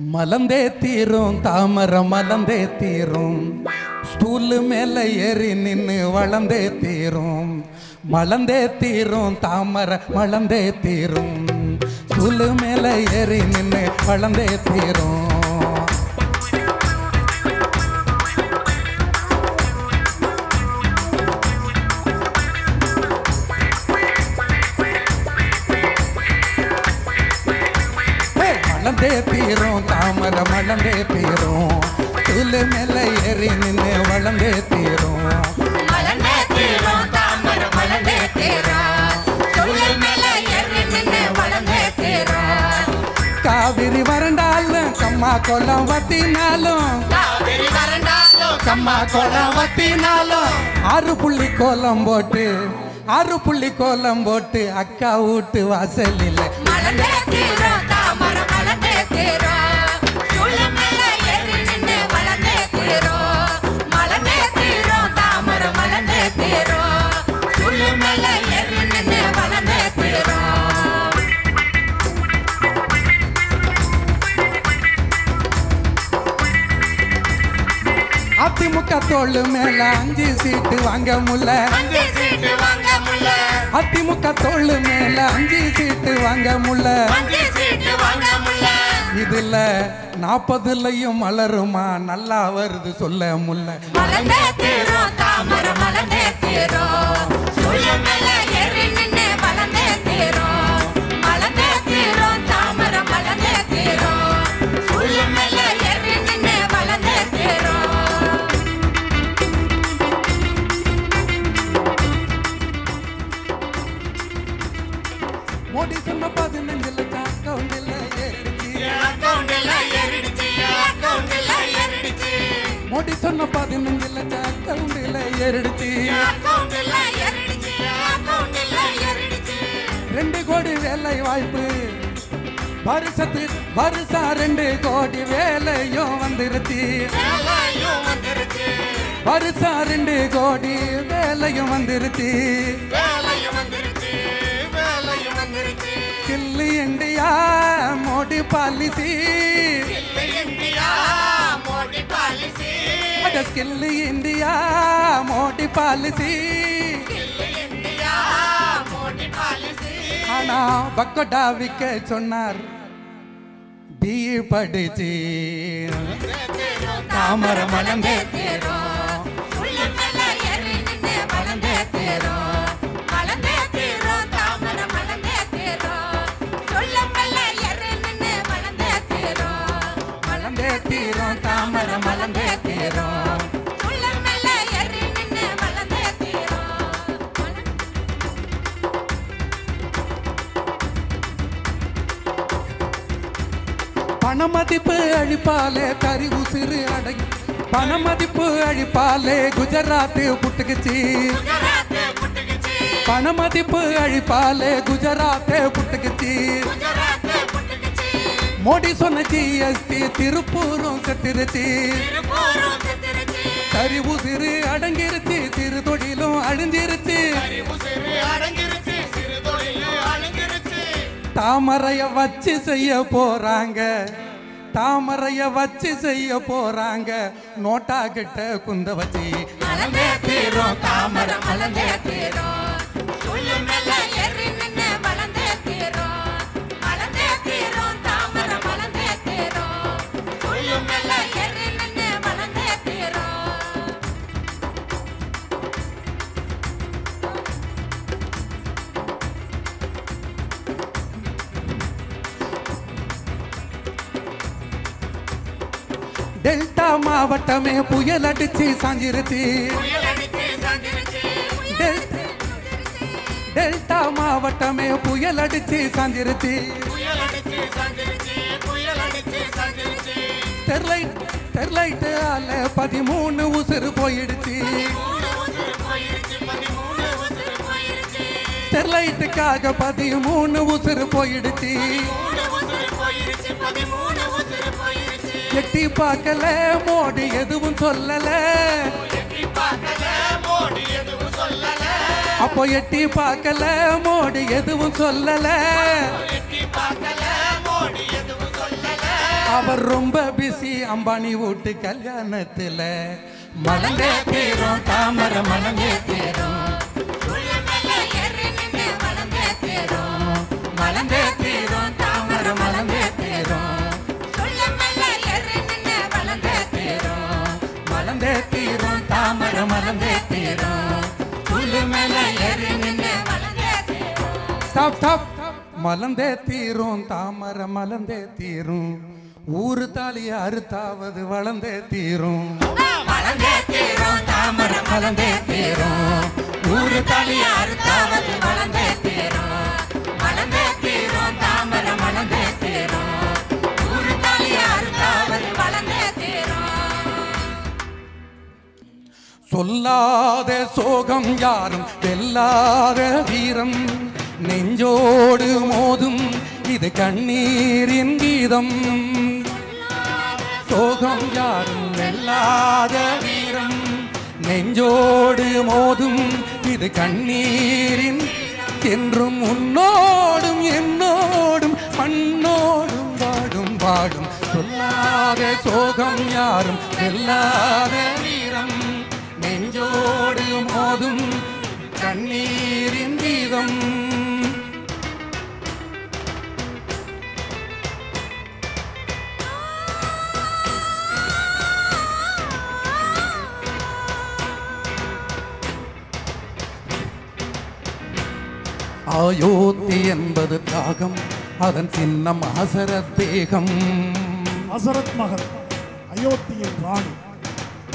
மலந்தே தீரும் தாமர மலந்தே தீரும். ஸ்டூலு மேல ஏறி நின்று வளந்தே தீரும். மலந்தே தீரும் தாமர மலந்தே தீரும். ஸ்டூலு மேல ஏறி நின்று வளந்தே தீரும். மலந்தே தீரும் தாமரை மலந்தே தீரும் ஸ்டூலு மேல ஏறி நின்னு வளந்தே தீரும் மலர்ந்தே தீரும் தாமரை மலர்ந்தே தீரும் சுழல் மேல ஏறி நின்னு வளர்ந்தே தீரும் காவிரி வறண்டாலும் கம்மா கொலம் வத்தினாலும். காவிரி வறண்டாலும் கம்மா கொலம் வத்தினாலும். ஆறு புள்ளி கோலம் போட்டு ஆறு புள்ளி கோலம் போட்டு அக்கா வீட்டு வாசலில் மலர்ந்தே முல்ல. அஞ்சு சீட்டு வாங்க முல்ல. அதிமுக தோளு மேல அஞ்சு சீட்டு வாங்க முல்ல. இதுல நாற்பதுலயும் மலருமா? நல்லா வருது சொல்ல முல்ல. தாமரை மலர்ந்தே மேல வளர்ந்தே தீரும். ஏறிடுச்சு. ரெண்டு கோடி வேலை வாய்ப்பு. வருஷத்து வருஷம் ரெண்டு கோடி வேலையும் வந்துருச்சு. வருஷம் ரெண்டு கோடி வேலையும் வந்துருச்சு. கில்லி இந்தியா மோடி பாலிசி. இல்லை இந்தியா மோடி பாலிசி. அட ஸ்கில் இந்தியா மோடி பாலிசி. ஆனா பக்கோட்டா விக்க சொன்னார் பி படிச்சு தாமர மலர்ந்தே பணமதிப்பு அழிப்பாலே கறி உசிறு அடங்கி. பணமதிப்பு அழிப்பாலே குஜராத் புட்டுக்குச்சு. பணமதிப்பு அழிப்பாலே குஜராத் புட்டுக்குச்சு. மோடி சொன்ன ஜிஎஸ்டி திருப்பூரும் செத்துருச்சு. கறி உசிறு அடங்கிருச்சு சிறு தொழிலும் அழிஞ்சிருச்சு. தாமரைய வச்சு செய்ய போறாங்க. தாமரைய வச்சு செய்ய போறாங்க. நோட்டா கிட்ட குந்த வச்சு. தாமரை மாவட்டமே புயல் அடிச்சு சாஞ்சிருச்சு. டெல்டா மாவட்டமே புயல் அடிச்சு சாஞ்சிருச்சு. ஸ்டெர்லைட் ஸ்டெர்லைட் ஆல பதிமூணு உசுறு போயிடுச்சு. ஸ்டெர்லைட்டுக்காக பதிமூணு உசுறு போயிடுச்சு. எட்டி பார்க்கல மோடி எதுவும் சொல்லல. அப்போ எட்டி பார்க்கல மோடி எதுவும் சொல்லல. அவர் ரொம்ப பிஸி அம்பானி வீட்டு கல்யாணத்துல. மலங்கே தீரும் தாமரை மலங்கே தீரும். ஸ்டாப் ஸ்டாப் மலந்தே தீரும் தாமரை மலந்தே தீரும். ஊரு தாலிய அறுத்தாவது வளர்ந்தே தீரும். வளர்ந்தே தீரும் தாமரை மலந்தே தீரும். ஊரு தாலிய அறுத்தாவது வளர்ந்தே தீரும். வளர்ந்தே தீரும் தாமரை மலர்ந்தே தீரும். ஊரு தாலி அறுத்தாவது வளர்ந்தே தீரும். சொல்லாத சோகம் யாரும் வெல்லாத வீரம். நெஞ்சோடு மோதும் இது கண்ணீரின் கீதம். சோகம் யாரும் வெல்லாத வீரம். நெஞ்சோடு மோதும் இது கண்ணீரின் என்றும் உன்னோடும் என்னோடும் மண்ணோடும் வாடும் வாடும் சொல்லாத சோகம் யாரும் வெல்லாத வீரம். நெஞ்சோடு மோதும் கண்ணீரின் வீதம் அயோத்தி என்பது தியாகம் அதன் சின்னம் அசரத் தேகம். அசரத் மகன் அயோத்தியின் ராணி.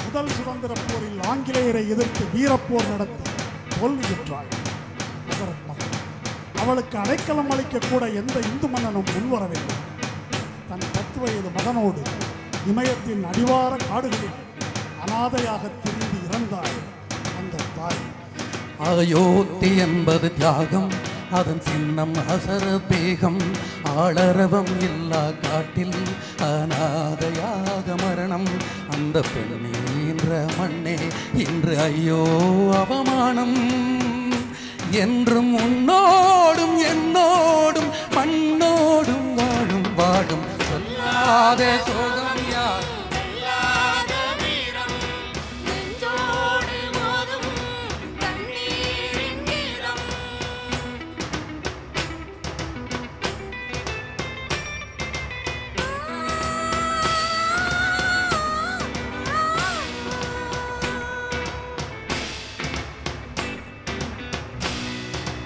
முதல் சுதந்திர போரில் ஆங்கிலேயரை எதிர்த்து வீரப்போர் நடத்தி தோல்வியுற்றாள் அசரத் மகன். அவளுக்கு அடைக்கலம் அளிக்க கூட எந்த இந்து மன்னனும் முன்வரவில்லை. தன் பத்து வயது மகனோடு இமயத்தின் அடிவார காடுகளில் அனாதையாக திரிந்து இறந்தாள் அந்த தாய். அயோத்தி என்பது தியாகம் அதன் சின்னம் அசர பேகம் ஆளரவம் இல்லா காட்டில் அநாதையாக மரணம். அந்த பெண்ணீன்ற மண்ணே இன்று ஐயோ அவமானம். என்றும் உன்னோடும் என்னோடும் மண்ணோடும் வாழும் வாழும். சொல்லாத சோகம்.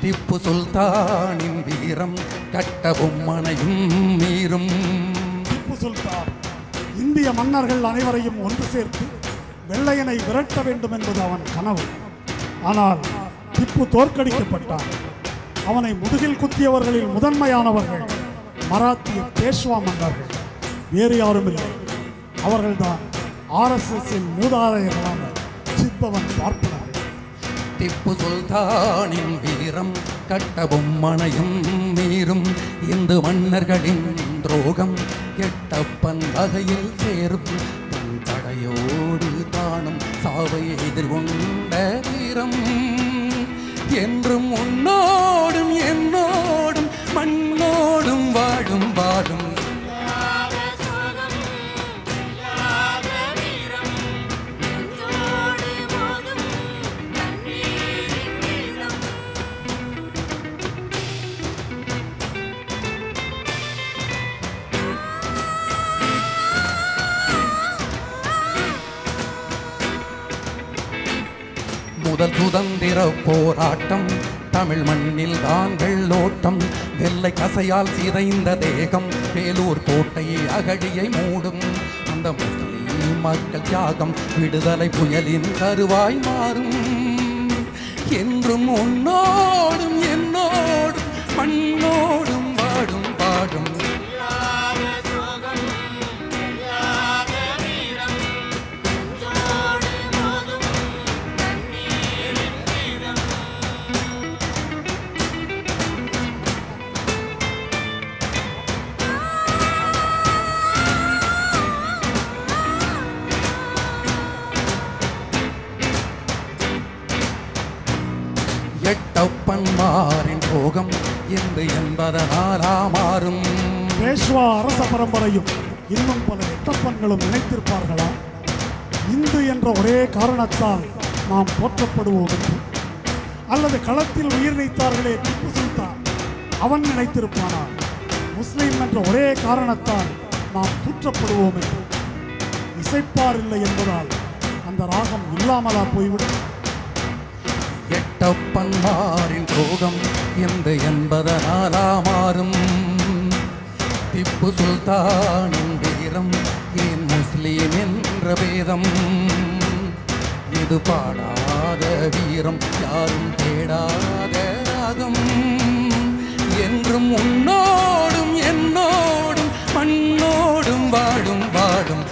திப்பு சுல்தானின் வீரம் கட்டவும் மனையும் மீறும். திப்பு சுல்தான் இந்திய மன்னர்கள் அனைவரையும் ஒன்று சேர்த்து வெள்ளையனை விரட்ட வேண்டும் என்பது அவன் கனவு. ஆனால் திப்பு தோற்கடிக்கப்பட்டான். அவனை முதுகில் குத்தியவர்களில் முதன்மையானவர்கள் மராத்திய பேஷ்வா மன்னர்கள். வேறு யாரும் இல்லை அவர்கள்தான் ஆர்எஸ்எஸ்ஸின் மூதாதையர்களான சிப்பவன் பார்ப்பனர். திப்பு சுல்தானின் வீரம் கட்டவும் மனையும் மீறும் இந்து மன்னர்களின் துரோகம் எட்டப்பன் வகையில் சேரும். தன் தடையோடு தானும் சாவை எதிர்கொண்ட வீரம். என்றும் உன்னோடும் என்னோ முதல் சுதந்திர போராட்டம். தமிழ் மண்ணில் தான் வெள்ளோட்டம். வெள்ளை கசையால் சிதைந்த தேகம். வேலூர் கோட்டை அகழியை மூடும். அந்த முஸ்லீம் மக்கள் தியாகம். விடுதலை புயலின் கருவாய் மாறும். என்றும் உன்னோடும் என்னோடும் மண்ணோடும் தப்பன்மாரின் போகம் என்று என்பதனாலா மாறும் பேஷ்வா அரச பரம்பரையும் இன்னும் பல எட்டப்பன்களும் நினைத்திருப்பார்களா? இந்து என்ற ஒரே காரணத்தால் நாம் போற்றப்படுவோம். என்று அல்லது களத்தில் உயிர் நீத்தார்களே திப்பு சுல்தான் அவன் நினைத்திருப்பானா? முஸ்லீம் என்ற ஒரே காரணத்தால் நாம் தூற்றப்படுவோம். என்று இசைப்பார் இல்லை என்பதால் அந்த ராகம் இல்லாமலா போய்விடும். கட்டப்பன்மாரின் சோகம் எந்த என்பதனாலா மாறும் திப்பு சுல்தானின் வீரம் ஏன் முஸ்லீம் என்ற வேதம் இது பாடாத வீரம் யாரும் தேடாத ராகம். என்றும் உன்னோடும் என்னோடும் மண்ணோடும் வாடும் வாடும்